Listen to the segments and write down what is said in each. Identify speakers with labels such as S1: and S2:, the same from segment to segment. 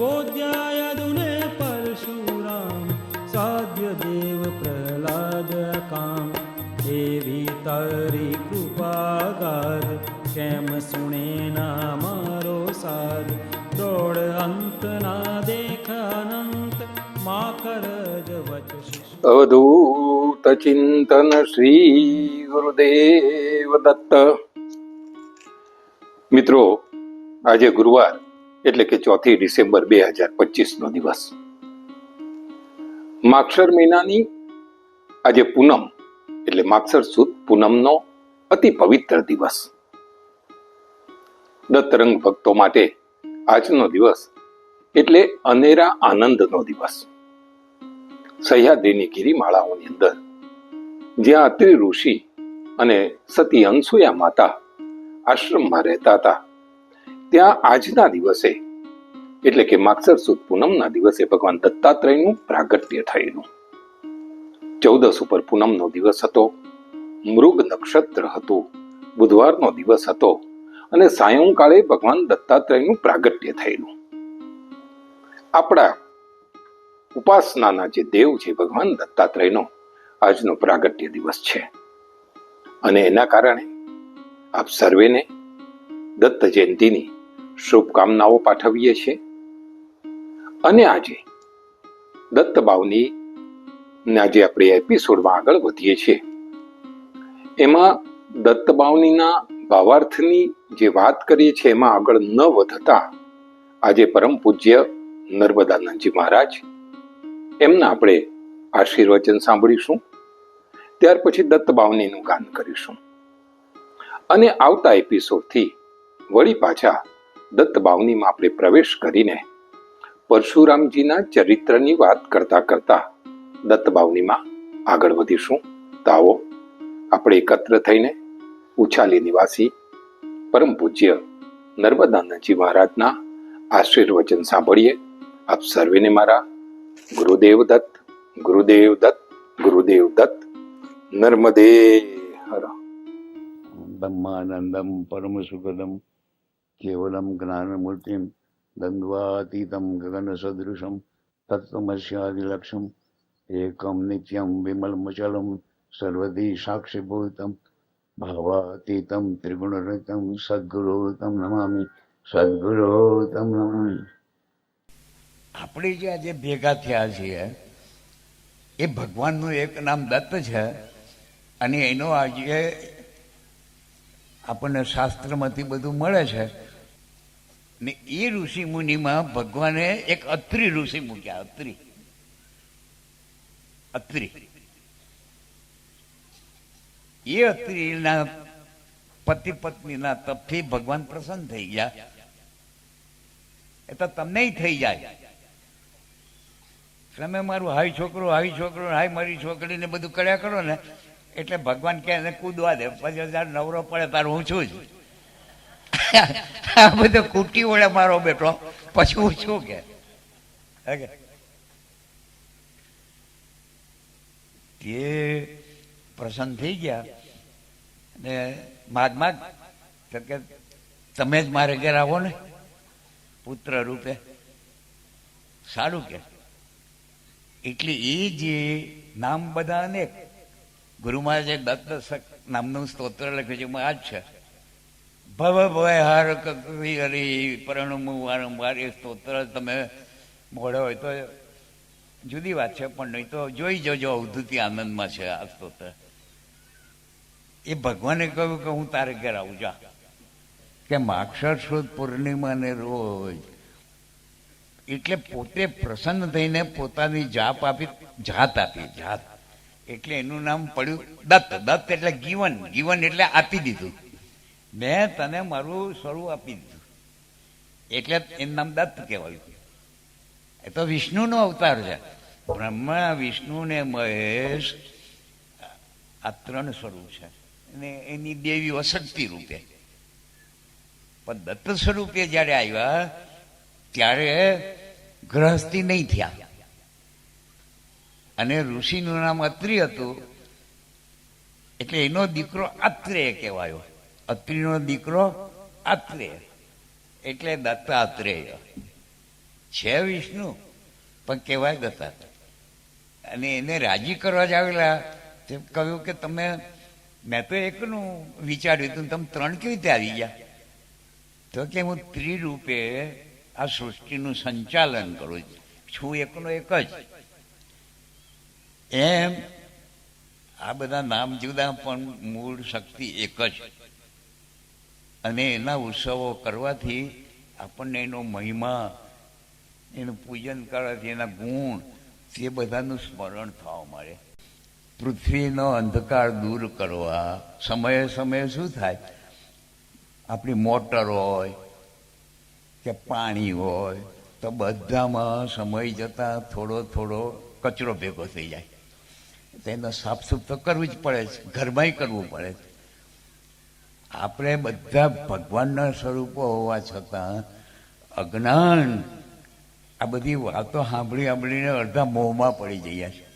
S1: બોધ્યાયદુને પરશુરામ સાધ્ય દેવ પ્રહલાદ કામ એવી તારી કૃપા ગાદ કેમ સુણે ના મારો સાદ દોડ અંત ના દેખ અનંત મા કરજ વચ
S2: અવધૂત ચિંતન શ્રી ગુરુદેવ દત્ત મિત્રો આજે ગુરુવાર એટલે કે ચોથી ડિસેમ્બર બે હજાર પચીસ નો દિવસ. માક્ષર મહિનાની આજે પૂનમ, એટલે માક્ષર સુદ પૂનમનો અતિ પવિત્ર દિવસ. દત્તરંગ ભક્તો માટે આજનો દિવસ એટલે અનેરા આનંદનો દિવસ. સહ્યાદ્રીની ગિરિમાળાઓની અંદર જ્યાં અત્રિ ઋષિ અને સતી અનસુયા માતા આશ્રમમાં રહેતા હતા ત્યાં આજના દિવસે, એટલે કે માગસર સુદ પૂનમના દિવસે ભગવાન દત્તાત્રેયનું પ્રાગટ્ય થયેલું. ચૌદસ ઉપર પૂનમનો દિવસ હતો, મૃગ નક્ષત્ર હતું, બુધવારનો દિવસ હતો, અને સાયંકાળે ભગવાન દત્તાત્રેયનું પ્રાગટ્ય થયેલું. આપણા ઉપાસનાના જે દેવ છે ભગવાન દત્તાત્રેયનો, આજનો પ્રાગટ્ય દિવસ છે. અને એના કારણે આપ સર્વેને દત્ત જયંતિની શુભકામનાઓ પાઠવીએ છીએ. અને આજે દત્ત આજે આપણે એપિસોડમાં આગળ વધીએ છીએ. એમાં દત્ત બાવનીના ભાવાર્થની જે વાત કરીએ છીએ, એમાં આગળ ન વધતા આજે પરમ પૂજ્ય નર્મદાનંદજી મહારાજ એમના આપણે આશીર્વચન સાંભળીશું. ત્યાર પછી દત્ત બાવનીનું ગાન કરીશું. અને આવતા એપિસોડથી વળી પાછા દત્ત બાવનીમાં આપણે પ્રવેશ કરીને પરશુરામજીના ચરિત્રની વાત કરતા કરતા દત્ત બાવનીમાં આગળ વધીશું. તાવો, આપણે એકત્ર થઈને ઉછાલી નિવાસી પરમ પૂજ્ય નર્મદાનંદજી મહારાજના આશીર્વચન સાંભળીએ. આપ સર્વેને મારા ગુરુદેવ દત્ત ગુરુદેવ દત્ત ગુરુદેવ દત્ત, નર્મદે હર.
S3: બ્રહ્માનંદમ પરમ સુખદમ केवलं ज्ञानमूर्तिं द्वन्द्वातीतं गगनसदृशं तत्त्वमस्यादिलक्ष्यम् एकं नित्यं विमलमचलं सर्वधी साक्षिभूतं भावातीतं त्रिगुणरहितं સદગુરુ તમ નમામિ સદગુરુ તમ નમામિ આપણે જે આજે ભેગા થયા છીએ એ ભગવાનનું એક નામ દત્ત છે અને એનો આજે આપણને શાસ્ત્રમાંથી બધું મળે છે ને એ ઋષિ મુનિમાં ભગવાને એક અત્રિ ઋષિ મૂક્યા, અત્રિ. અત્રિ. એ અત્રિના પતિ પત્નીના તપથી ભગવાન પ્રસન્ન થઈ ગયા. એ તો તમને થઈ જાય. તમે મારું હાઈ છોકરો હાઈ છોકરો હાઈ મારી છોકરીને બધું કર્યા કરો ને, એટલે ભગવાન કે એને કૂદવા દે. પછી નવરો પડે તારું હું છું જ. આ બધો કુટી વડે મારો બેટો. પછી હું શું કે? તે પ્રસન્ન થઈ ગયા. ને માગ માગ કે તમે જ મારે ઘેર આવો ને, પુત્ર રૂપે. સારું કે. એટલે એ જે નામ બધા અનેક ગુરુ મહારાજે દત્ત નામનું સ્તોત્ર લખ્યું છે, એમાં આ જ છે. ભવ ભય હાર કકરી હરી, પરણમું વારંવાર એ સ્તોત્ર તમે મોડો હોય તો જુદી વાત છે, પણ નહીં તો જોઈ જજો અવધૂતિ આનંદમાં છે આ સ્તોત્ર. એ ભગવાને કહ્યું કે હું તારે ઘેર આવું, જા. કે માક્ષર સુદ પૂર્ણિમાને રોજ એટલે પોતે પ્રસન્ન થઈને પોતાની જાપ આપી, જાત આપી, જાત. એટલે એનું નામ પડ્યું દત્ત. દત્ત એટલે ગીવન. ગીવન એટલે આપી દીધું. મેં તને મારું સ્વરૂપ આપી દીધું. એટલે એનું નામ દત્ત કહેવાયું. એ તો વિષ્ણુનો અવતાર છે. બ્રહ્મા, વિષ્ણુ ને મહેશ આ ત્રણ સ્વરૂપ છે. અને એની દેવી અશક્તિ રૂપે. પણ દત્ત સ્વરૂપે જ્યારે આવ્યા, ત્યારે ગ્રહસ્થી નહીં થયા. અને ઋષિનું નામ અત્રિ હતું. એટલે એનો દીકરો અત્રેય કહેવાયો. અત્રિનો દીકરો આત્રેય એટલે દત્તાત્રેય. છે વિષ્ણુ, પણ કહેવાય દત્તા અને એને રાજી કરવા જ આવેલા. તે કહ્યું કે તમે, મેં તો એકનું વિચાર્યું હતું, તમે ત્રણ કેવી રીતે આવી ગયા? તો કે હું ત્રિરૂપે આ સૃષ્ટિનું સંચાલન કરું છું એકનો એક જ. એમ આ બધા નામ જુદા, પણ મૂળ શક્તિ એક જ. અને એના ઉત્સવો કરવાથી આપણને એનો મહિમા, એનું પૂજન કરવાથી એના ગુણ, તે બધાનું સ્મરણ થવા મળે. પૃથ્વીનો અંધકાર દૂર કરવા સમયે સમયે શું થાય? આપણી મોટર હોય કે પાણી હોય તો બધામાં સમય જતાં થોડો થોડો કચરો ભેગો થઈ જાય. તો તેને સાફસૂફ તો કરવું જ પડે છે. ઘરમાંય કરવું પડે છે. આપણે બધા ભગવાનના સ્વરૂપો હોવા છતાં અજ્ઞાન, આ બધી વાતો સાંભળી સાંભળીને અડધા મોહમાં પડી જઈએ છે.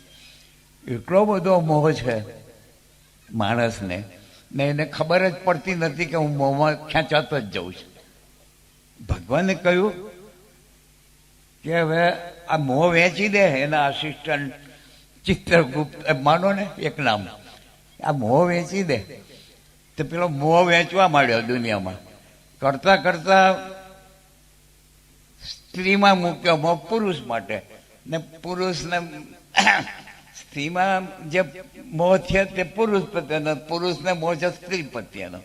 S3: એટલો બધો મોહ છે માણસને, ને એને ખબર જ પડતી નથી કે હું મોહમાં ખેંચાતો જ જઉં છું. ભગવાને કહ્યું કે હવે આ મોહ વેચી દે એના આસિસ્ટન્ટ ચિત્રગુપ્ત, માનો ને એક નામ. આ મોહ વેચી દે. તો પેલો મોહ વેચવા માંડ્યો દુનિયામાં. કરતા કરતા સ્ત્રીમાં મૂક્યો, મોહ પુરુષ માટે. ને પુરુષને સ્ત્રીમાં જે મોહ છે તે પુરુષ પ્રત્યેનો, પુરુષને મોહ છે સ્ત્રી પ્રત્યેનો.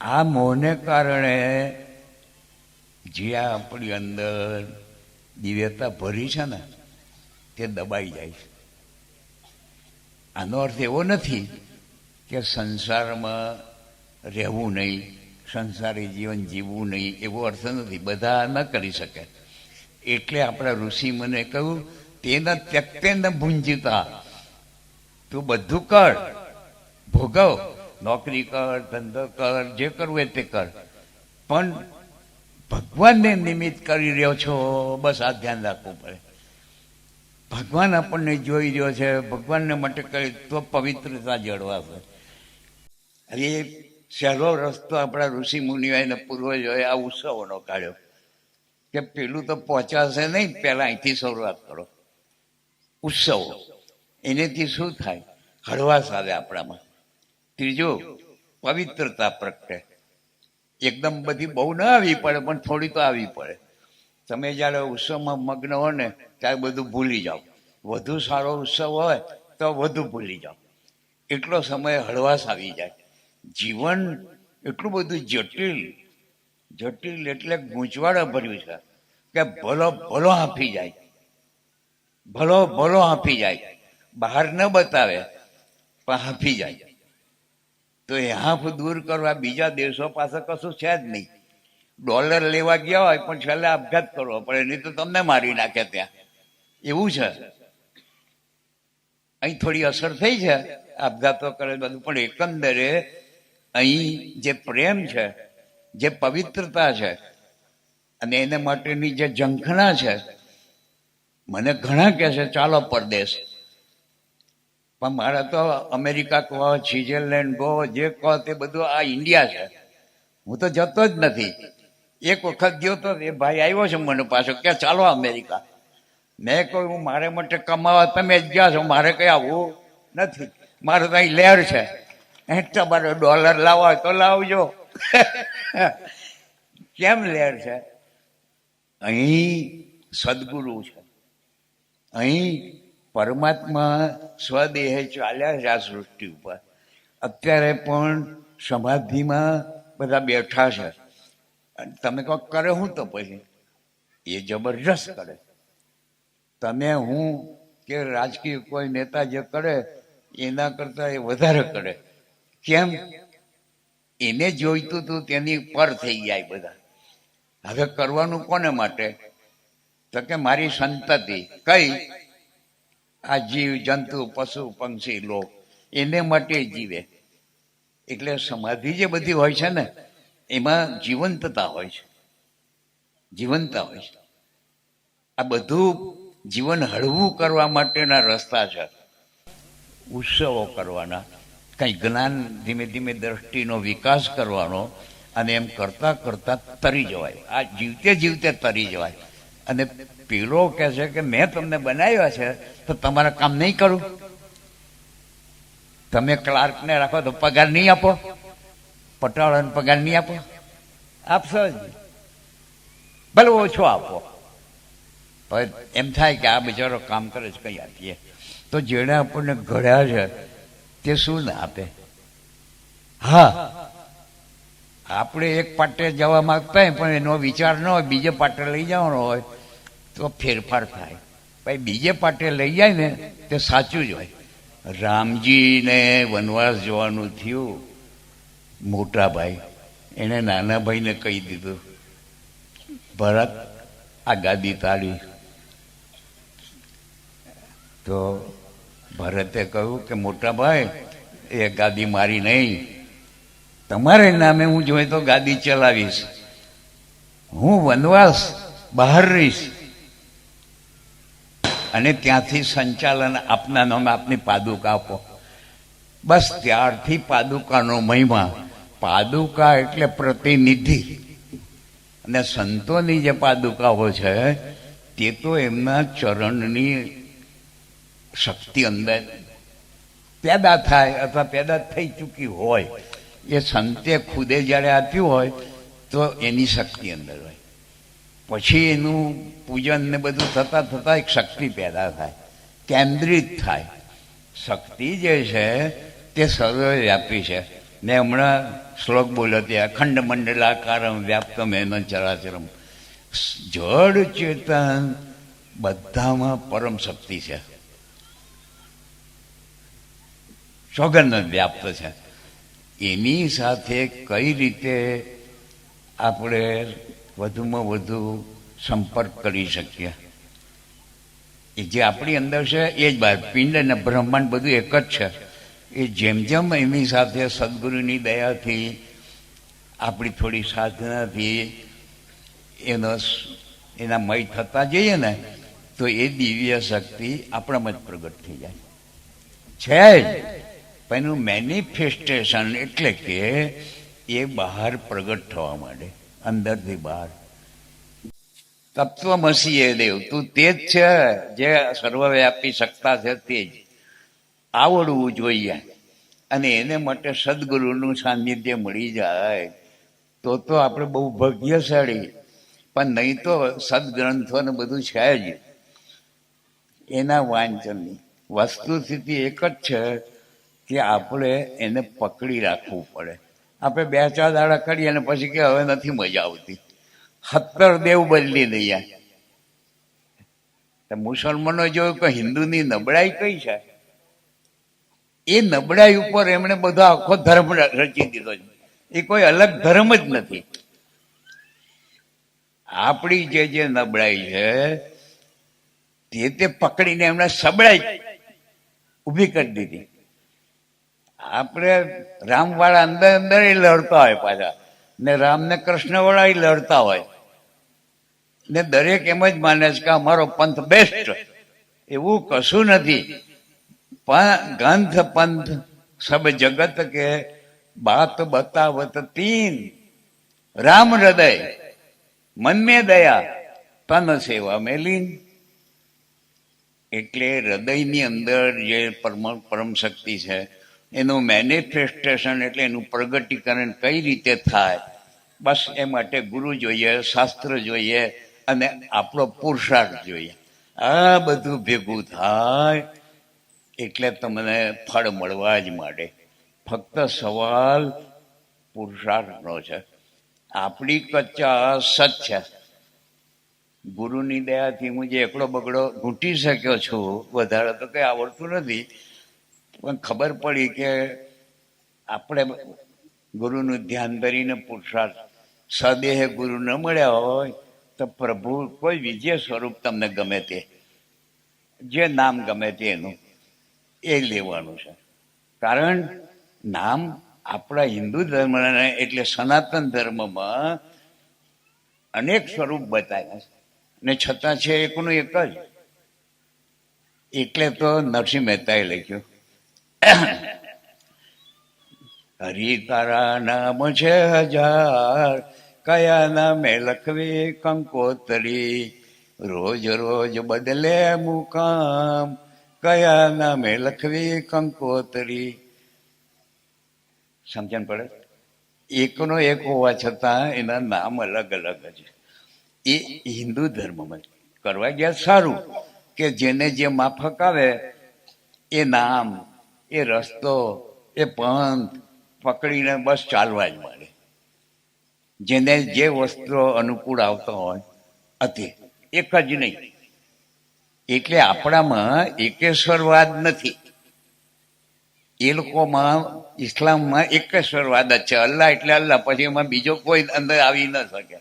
S3: આ મોહને કારણે જે આપણી અંદર દિવ્યતા ભરી છે ને, તે દબાઈ જાય છે. આનો અર્થ એવો નથી કે સંસારમાં રહેવું નહીં, સંસારી જીવન જીવવું નહીં, એવો અર્થ નથી. બધા ન કરી શકે. એટલે આપણા ઋષિ મને કહ્યું, તેના ત્યક્તે ન ભૂંજતા. તું બધું કર. ભોગવ. નોકરી કર, ધંધો કર, જે કરવું એ તે કર. પણ ભગવાનને નિમિત્ત કરી રહ્યો છો, બસ આ ધ્યાન રાખવું પડે. ભગવાન આપણને જોઈ રહ્યો છે. ભગવાનને માટે કરી તો પવિત્રતા જળવાશે. એ સહેલો રસ્તો આપણા ઋષિ મુનિઓ અને પૂર્વજોએ આ ઉત્સવોનો કાઢ્યો કે પેલું તો પહોંચાશે નહીં પહેલાં અહીંથી શરૂઆત કરો ઉત્સવો એનેથી શું થાય હળવાશ આવે આપણામાં ત્રીજું પવિત્રતા પ્રગટે એકદમ બધી બહુ ન આવી પડે પણ થોડી તો આવી પડે તમે જ્યારે ઉત્સવમાં મગ્ન હો ને ત્યારે બધું ભૂલી જાઓ વધુ સારો ઉત્સવ હોય તો વધુ ભૂલી જાઓ એટલો સમય હળવાશ આવી જાય જીવન એટલું બધું જટિલ જટિલ એટલે ગૂંચવાડા ભર્યું છે કે ભલો ભલો હાંફી જાય. ભલો ભલો હાંફી જાય. બહાર ન બતાવે, પણ હાંફી જાય. તો એ હાંફ દૂર કરવા બીજા દેશો પાસે કશું છે જ નહીં. ડોલર લેવા ગયા હોય, પણ છેલ્લે આપઘાત કરવો પડે, નહીં તો તમને મારી નાખે ત્યાં. એવું છે. અહીં થોડી અસર થઈ છે. આપઘાતો કરે બધું, પણ એકંદરે અહીં જે પ્રેમ છે, જે પવિત્રતા છે અને એને માટેની જે ઝંખના છે, મને ઘણા કહે છે, ચાલો પરદેશ. પણ મારે તો અમેરિકા કહો સ્વિટરલેન્ડ કહો, જે કહો તે બધું આ ઇન્ડિયા છે. હું તો જતો જ નથી. એક વખત ગયો તો એ ભાઈ આવ્યો છે મને પાછો, કે ચાલો અમેરિકા. મેં કહ્યું મારે માટે કમાવા, તમે જ ગયા છો, મારે કઈ આવવું નથી. મારે તો અહીં લહેર છે. તમારે ડોલર લાવવા તો લાવજો. કેમ લેર છે? અહીં સદગુરુ છે. અહીં પરમાત્મા સ્વદેહે ચાલ્યા છે આ સૃષ્ટિ ઉપર. અત્યારે પણ સમાધિમાં બધા બેઠા છે. અને તમે કહો કરે હું તો પછી? એ જબરજસ્ત કરે. તમે હું કે રાજકીય કોઈ નેતા જે કરે, એના કરતાં એ વધારે કરે. કેમ? એને જોઈતું હતું તેની પર થઈ જાય બધા. હવે કરવાનું કોને માટે? તો કે મારી સંતતિ. કઈ? આ જીવ, જંતુ, પશુ, પંક્ષી, લોક. એને માટે જીવે. એટલે સમાધિ જે બધી હોય છે ને, એમાં જીવંતતા હોય છે. જીવંતતા હોય છે. આ બધું જીવન હળવું કરવા માટેના રસ્તા છે. ઉત્સવો કરવાના. કંઈ જ્ઞાન ધીમે ધીમે દ્રષ્ટિનો વિકાસ કરવાનો અને એમ કરતા કરતા તરી જવાય. આ જીવતે જીવતે તરી જવાય. અને પેલો કહે છે કે મેં તમને બનાવ્યા છે, તો તમારે કામ નહીં કરું? તમે ક્લાર્કને રાખો તો પગાર નહીં આપો? પટાળાને પગાર નહીં આપો? આપશો જ. ભલે ઓછો આપો. પણ એમ થાય કે આ બિચારો કામ કરે છે, કઈ આપીએ. તો જેણે આપણને ઘડ્યા છે તે શું ના આપે? હા. આપણે એક પાટે જવા માંગતા હોય પણ એનો વિચાર ન હોય, બીજે પાટે લઈ જવાનો હોય, તો ફેરફાર થાય. ભાઈ, બીજે પાટે લઈ જાય ને, તે સાચું જ હોય. રામજીને વનવાસ જવાનું થયું. મોટા ભાઈ એણે નાના ભાઈને કહી દીધું, ભરત, આ ગાદી તાળી. તો ભરતે કહ્યું કે, મોટા ભાઈ, એ ગાદી મારી નહીં. તમારે નામે હું જોઈએ તો ગાદી ચલાવીશ. હું વનવાસ બહાર રહીશ. અને ત્યાંથી સંચાલન આપના નામે આપની પાદુકા આપો. બસ ત્યારથી પાદુકાનો મહિમા. પાદુકા એટલે પ્રતિનિધિ. અને સંતોની જે પાદુકાઓ છે, તે તો એમના ચરણની શક્તિ અંદર પેદા થાય અથવા પેદા થઈ ચૂકી હોય, એ સંતે ખુદે જ્યારે આપ્યું હોય, તો એની શક્તિ અંદર હોય. પછી એનું પૂજન ને બધું થતાં થતાં એક શક્તિ પેદા થાય, કેન્દ્રિત થાય. શક્તિ જે છે, તે સર્વવ્યાપી છે. ને હમણાં શ્લોક બોલ્યો ત્યાં અખંડ મંડલાકારમ વ્યાપ્તમ એનો ચરાચરમ. જડ ચેતન બધામાં પરમ શક્તિ છે. સોગંદ વ્યાપ્ત છે. એની સાથે કઈ રીતે આપણે વધુમાં વધુ સંપર્ક કરી શકીએ? એ જે આપણી અંદર છે, એ જ બહાર પિંડ અને બ્રહ્માંડ બધું એક જ છે. એ જેમ જેમ એમની સાથે સદગુરુની દયાથી, આપણી થોડી સાધનાથી એનો એના મય થતા જઈએ ને, તો એ દિવ્ય શક્તિ આપણામાં જ પ્રગટ થઈ જાય. છે પણ એનું મેનિફેસ્ટેશન એટલે કે એ બહાર પ્રગટ થવા માંડે, અંદરથી બહાર. તત્વમસી એ દેવ, તું તે જ છે જે સર્વવ્યાપી સત્તા છે તે જ. આવડવું જોઈએ અને એને માટે સદગુરુનું સાનિધ્ય મળી જાય તો તો આપણે બહુ ભાગ્યશાળી. પણ નહીં તો સદગ્રંથો ને બધું છે જ. એના વાંચનની વસ્તુસ્થિતિ એક જ છે કે આપણે એને પકડી રાખવું પડે. આપણે બે ચાર દાડા કરીએ અને પછી કે હવે નથી મજા આવતી. સત્તર દેવ બદલી દઈએ. તો મુસલમાનો જોયું કે હિન્દુની નબળાઈ કઈ છે? એ નબળાઈ ઉપર એમણે બધો આખો ધર્મ રચી દીધો છે. એ કોઈ અલગ ધર્મ જ નથી. આપણી જે જે નબળાઈ છે, તે તે પકડીને એમણે સબળાઈ ઊભી કરી દીધી. આપણે રામવાળા અંદર અંદર ય લડતા હોય પાછા. ને કૃષ્ણ કૃષ્ણવાળા ય લડતા હોય. ને દરેક એમ જ માને છે કે અમારો પંથ બેસ્ટ એવું કશું નથી. પણ ગંથ પંથ સબ જગત કે બાત બતાવત તીન. રામ હૃદય, મન મે દયા, તન સેવા મેલીન એટલે હૃદયની અંદર જે પરમ પરમ શક્તિ છે એનું મેનિફેસ્ટેશન એટલે એનું પ્રગટીકરણ કઈ રીતે થાય? બસ એ માટે ગુરુ જોઈએ, શાસ્ત્ર જોઈએ અને આપણો પુરુષાર્થ જોઈએ. આ બધું ભેગું થાય એટલે તમને ફળ મળવા જ માંડે. ફક્ત સવાલ પુરુષાર્થનો છે. આપણી કચ્ચા સત છે. ગુરુની દયાથી હું જે એકડો બગડો, ઘૂંટી શક્યો છું, વધારે તો કંઈ આવડતું નથી. પણ ખબર પડી કે આપણે ગુરુનું ધ્યાન ધરીને પુરુષાર્થ, સદેહ ગુરુ ન મળ્યા હોય તો પ્રભુ કોઈ વિજય સ્વરૂપ તમને ગમે તે. જે નામ ગમે તે એનું, એ લેવાનું છે. કારણ નામ આપણા હિન્દુ ધર્મના એટલે સનાતન ધર્મમાં અનેક સ્વરૂપ બતાવ્યા છે. ને છતાં છે એકનું એક જ. એટલે તો નરસિંહ મહેતાએ લખ્યું હરી તારા નામ છે હજાર, કયા નામે લખવી કંકોતરી? રોજ રોજ બદલે મુકામ, કયા નામે લખવી કંકોતરી? સમજણ પડે? એકનો એક હોવા છતાં એના નામ અલગ અલગ છે. એ હિન્દુ ધર્મમાં કરવા ગયા સારું, કે જેને જે માફક આવે, એ નામ એ રસ્તો, એ પંથ પકડીને બસ ચાલવા જ મળે જેને જે વસ્ત્રો અનુકૂળ આવતો હોય, અતિ. એક જ નહીં. એટલે આપણામાં એકેશ્વરવાદ નથી. એ લોકોમાં ઇસ્લામમાં એકેશ્વરવાદ જ છે. અલ્લાહ એટલે અલ્લાહ. પછી એમાં બીજો કોઈ અંદર આવી ન શકે.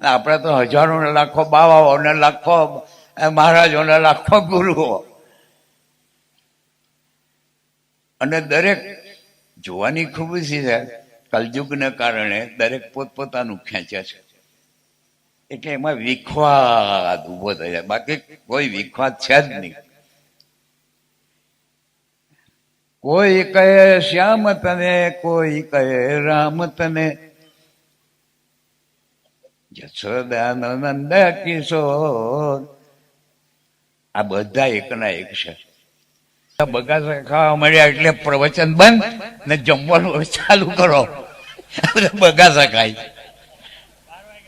S3: આપણે તો હજારો ને લાખો બાવાઓ ને લાખો મહારાજો ને લાખો ગુરુઓ. અને દરેક જોવાની ખૂબ છે. કલયુગને કારણે દરેક પોતપોતાનું ખેંચે છે. એટલે એમાં વિખવાદ ઊભો થઈ જાય બાકી કોઈ વિખવાદ છે જ નહીં. કોઈ કહે, શ્યામ તને? કોઈ કહે, રામ તને? જશોદાનંદ કિશોર. આ બધા એકના એક છે. બગાસા ખાવા મળ્યા એટલે પ્રવચન બંધ ને જમવાનું ચાલુ કરો. બગાસા ખાય.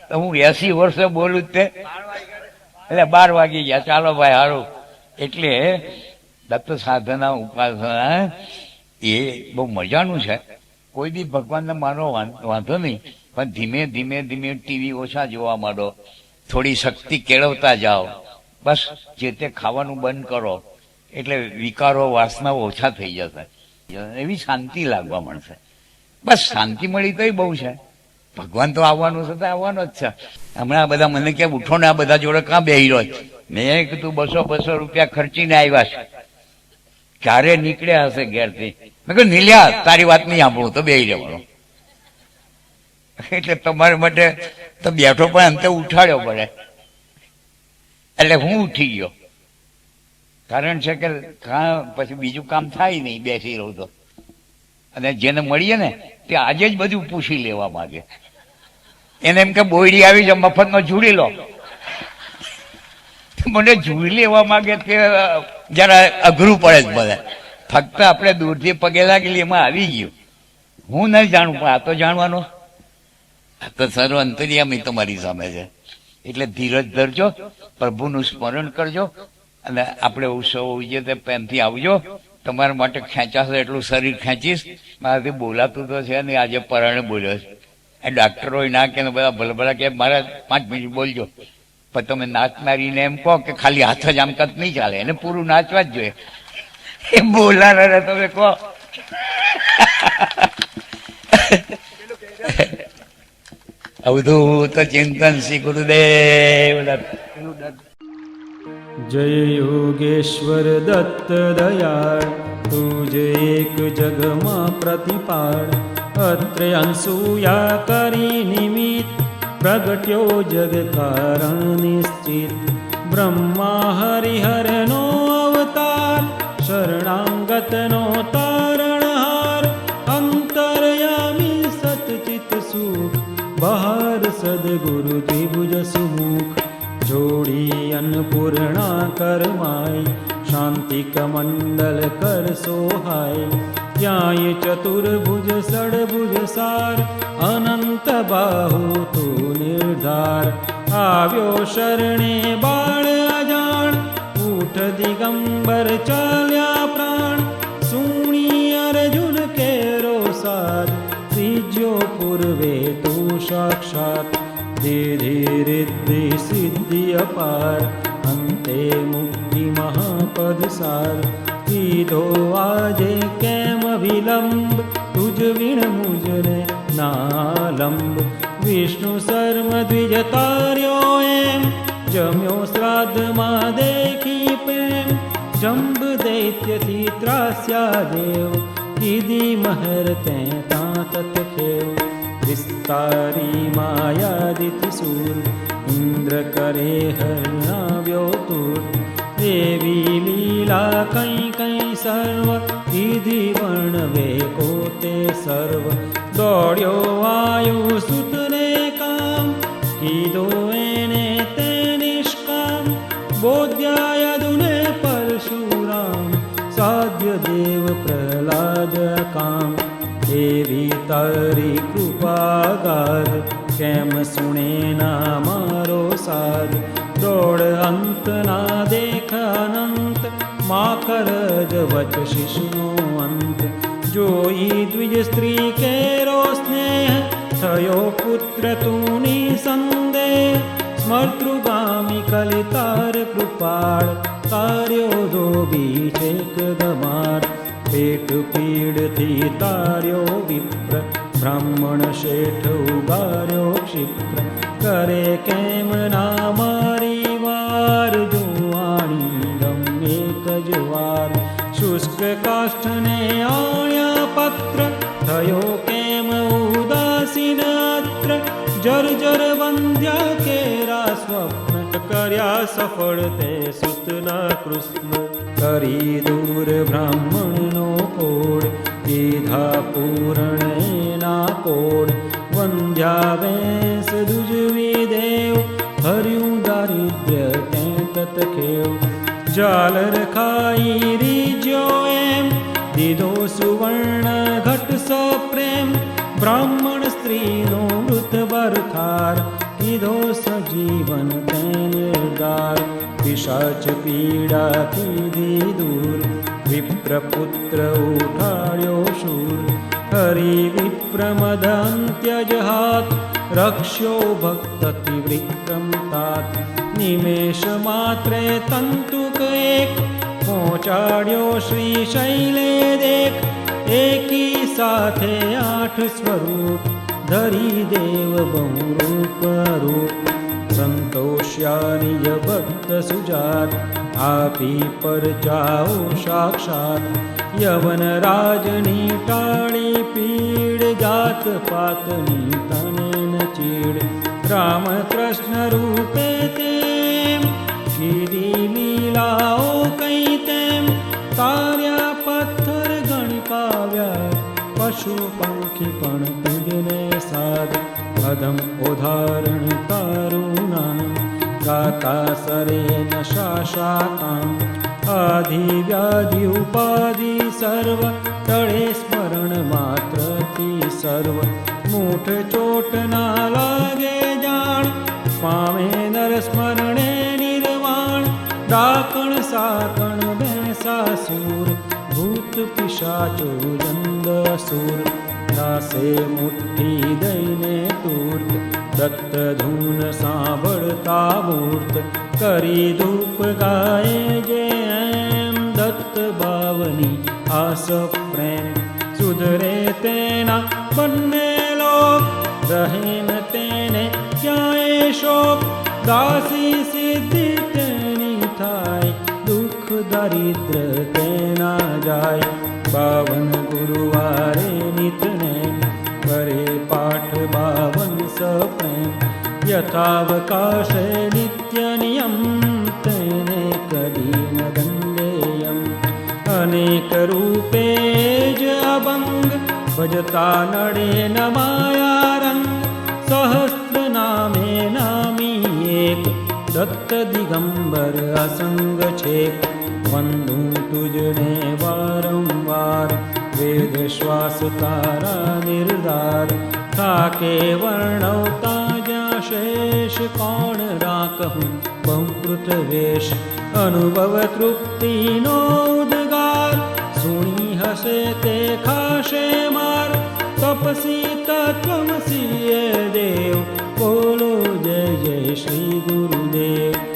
S3: તો હું એસી વર્ષે બોલું તે. એટલે બાર વાગી ગયા. ચાલો ભાઈ, હારું. એટલે દત્ત સાધના ઉપાસના એ બહુ મજાનું છે. કોઈ બી ભગવાનને મારો વાંધો નહીં. પણ ધીમે ધીમે ધીમે ટીવી ઓછા જોવા માંડો. થોડી શક્તિ કેળવતા જાઓ. બસ જે તે ખાવાનું બંધ કરો. એટલે વિકારો વાસના ઓછા થઈ જશે. એવી શાંતિ લાગવા મળશે. બસ શાંતિ મળી તોય બહુ છે. ભગવાન તો આવવાનું છે તો આવવાનો જ છે. હમણાં આ બધા મને કે ઉઠો ને આ બધા જોડે કાં બેહી રહ્યો? મેં કીધું, બસો બસો રૂપિયા ખર્ચીને આવ્યા છે. ક્યારે નીકળ્યા હશે ઘેરથી? મેં કહ્યું નીલ્યા, તારી વાત નહીં સાંભળું, તો બેહી રહેવાનું. એટલે તમારા માટે તો બેઠો પણ અંતે ઉઠાડ્યો પડે. એટલે હું ઉઠી ગયો. કારણ છે કે પછી બીજું કામ થાય નહીં, બેસી રહું તો. અને જેને મળીએ ને, તે આજે જ બધું પૂછી લેવા માંગે. એને એમ કે, બોયડી આવી છે મફતમાં જોડી લો. મને જોઈ લેવા માંગે તે જરા અઘરું પડે જ બધા ફક્ત આપણે દૂરથી પગે લાગેલી એમાં આવી ગયું. હું નહીં જાણું, પણ આ તો જાણવાનો. આ તો સર્વ અંતર્યામી તમારી સામે છે. એટલે ધીરજ ધરજો, પ્રભુનું સ્મરણ કરજો અને આપણે ઉત્સવ ઉજવીએ તે પેનથી આવજો. તમારા માટે ખેંચાશે એટલું શરીર ખેંચીશ. મારાથી બોલાતું તો છે ને આજે પરણે બોલ્યો છે. એ ડાક્ટરો ના કે બધા ભલે ભલે કે મારે પાંચ મિનિટ બોલજો. પણ તમે નાચનારીને એમ કહો કે ખાલી હાથ જ આમ કત નહીં ચાલે. એને પૂરું નાચવા જ જોઈએ. એ બોલાના તમે કહો. અવધૂત ચિંતન શ્રી ગુરુદેવ.
S1: जय योगेश्वर दत्त दयाळ तुझे एक जगमा प्रतिपाळ. अत्र अंसूया करी निमित प्रगट्यो जगकारनिश्चित ब्रह्मा हरिहरनो अवतार शरणाङ्गत नोतारणहार अन्तर्यामि सतचितसु बहार सद्गुरु त्रिभुज सुमुख સદગુરુ દ્વિભુજ સુમુખ જોડી અન્નપૂર્ણા કરમાય શાંતિ કમંડલ કર સોહાય ત્યાંય ચતુર્ભુજ સડભુજ સાર અનંત બાહુ તો નિર્ધાર આવ્યો શરણે બાળ અજાણ ઉઠ દિગંબર ચાલ્યા પ્રાણ અપાર અંતે મુક્તિ મહાપદ સાર કીધો આજે કેમ વિલંબ તુજ વિણ મુજને નાલંબ વિષ્ણુ શર્મ દ્વિજ તાર્યો એમ જમ્યો શ્રાદ્ધમાં દેખી પ્રેમ જંબ દૈત્યથી ત્રાસ્યા દેવ કીધી મહર તે તાંત ખેવ વિસ્તારી માયાદિત સૂર ઇન્દ્ર કરે હરણાવ્યો તુર એવી લીલા કઈ કઈ સર્વ કીધી વર્ણવે કોત તે સર્વ દોડ્યો આયુ સુતને કામ કીધો એને તે નિષ્કામ બોધ્યાય દુને પરશુરામ સાધ્ય દેવ પ્રહલાદ કામ એવી તારી કૃપા ગાદ કેમ ના દેખ અનંત મા જ વચ શિશુનો અંત જોઈ દ્વિજ સ્ત્રી કેરો સ્નેહ થયો પુત્ર તુની સંદેહ સ્મર્તૃગામી કલિતાર કૃપાળ તાર્યો ધોબી છેક ગમાર પેટ પીડથી તાર્યો વિપ્ર બ્રાહ્મણ શેઠ ઉગાર્યો ક્ષિપ્ર કરે કેમ ના કાષ્ઠને આણ્યા પત્ર, થયો કેમ ઉદાસીન અત્ર? જર્જર વંદ્યા કેરા સ્વપ્ન કર્યા સફળ તે સુતના કૃષ્ણ. કરી દૂર બ્રાહ્મણનો કોડ, કીધા પૂર્ણ ના કોડ. વંધ્યા વેશ દુજવી દેવ, હર્યું દારિદ્ર્ય તે તત ખેવ. જાલર ખાઈ રીજ્યો દીધો સુવર્ણ ઘટ સો પ્રેમ. બ્રાહ્મણ સ્ત્રીનો મૃત બરથાર. કીધો સજીવન તે નિર્ગાર પિશાચ પીડા કીધી દૂર. વિપ્રપુત્ર ઉઠાડ્યો શૂર. હરિ વિપ્રમદંત્યજ હાથ. રક્ષ્યો ભક્ત વિક્રમ તાત. નિમેષ માત્રે તંતુક એક. પહોંચાડ્યો શ્રી શૈલે દેખ એકી સાથે આઠ સ્વરૂપ ધરી દેવ બહુ રૂપ રૂપ સંતોષ્યા નિજ ભક્ત સુજાત આપી પર જાઓ સાક્ષાત યવન રાજની ટાળી પીડ જાત પાતની તને ન ચીડ રામ કૃષ્ણ રૂપે તેમ કીધી લીલાઓ પશુ પંખી પણ તુજને સાધ અધમ ઉદાહરણ તારું નામ ગાતા સરે ન શાશાકામ આધિ વ્યાધિ ઉપાધિ સર્વ ટળે સ્મરણ માત્રથી સર્વ મૂઠ ચોટ ના લાગે જાણ પામે નર સ્મરણે નિર્વાણ ભૂત પિશાચો જંદ સુર દાસે મુઠ્ઠી દઈને તુર્ત દત્ત ધૂન સાંભળતા મૂર્ત કરી ધૂપ ગાય જે એમ દત્ત બાવની આસ પ્રેમ, સુધરે તેના બંને લોક રહે તેને ક્યાંય શોક, દાસી સિદ્ધિ દારિદ્ર તેના જાય. બાવન ગુરુવારે નિતને કરે પાઠ, બાવન સપને. યથાવકાશે નિત્ય નિયમ તેને કદી ન દંડેયમ. અનેક રૂપે જ અભંગ ભજતા નડે ન માયા રંગ સહસ્ત્ર નામે નામી એક દત્ત દિગંબર અસંગ છે. વંદુ તુજને વારંવાર. વેદ શ્વાસ તારા નિર્ધાર. થાકે વર્ણવતા જ્યાં શેષ કોણ રાખું બહુકૃત વેશ, અનુભવ તૃપ્તિનો ઉદગાર. સુણી હશે તે ખાશે માર. તપસી તત્વમસી દેવ. બોલો જય જય શ્રી ગુરુદેવ.